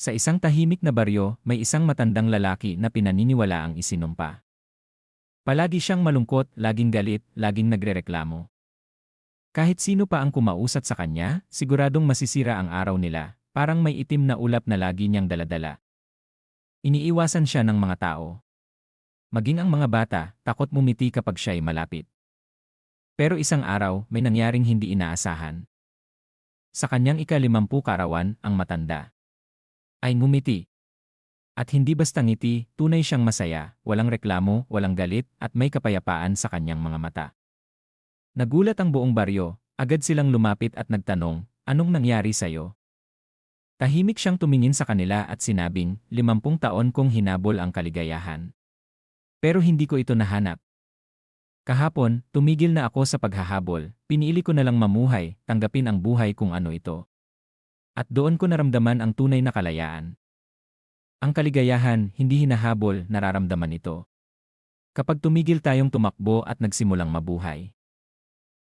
Sa isang tahimik na baryo, may isang matandang lalaki na pinaniniwala ang isinumpa. Palagi siyang malungkot, laging galit, laging nagrereklamo. Kahit sino pa ang kumausat sa kanya, siguradong masisira ang araw nila, parang may itim na ulap na lagi niyang daladala. Iniiwasan siya ng mga tao. Maging ang mga bata, takot mumiti kapag siya'y malapit. Pero isang araw, may nangyaring hindi inaasahan. Sa kanyang ikalimampu karawan, ang matanda ay ngumiti. At hindi basta ngiti, tunay siyang masaya, walang reklamo, walang galit, at may kapayapaan sa kanyang mga mata. Nagulat ang buong baryo, agad silang lumapit at nagtanong, anong nangyari sa'yo? Tahimik siyang tumingin sa kanila at sinabing, limampung taon kong hinabol ang kaligayahan. Pero hindi ko ito nahanap. Kahapon, tumigil na ako sa paghahabol, pinili ko na lang mamuhay, tanggapin ang buhay kung ano ito. At doon ko naramdaman ang tunay na kalayaan. Ang kaligayahan, hindi hinahabol, nararamdaman ito. Kapag tumigil tayong tumakbo at nagsimulang mabuhay.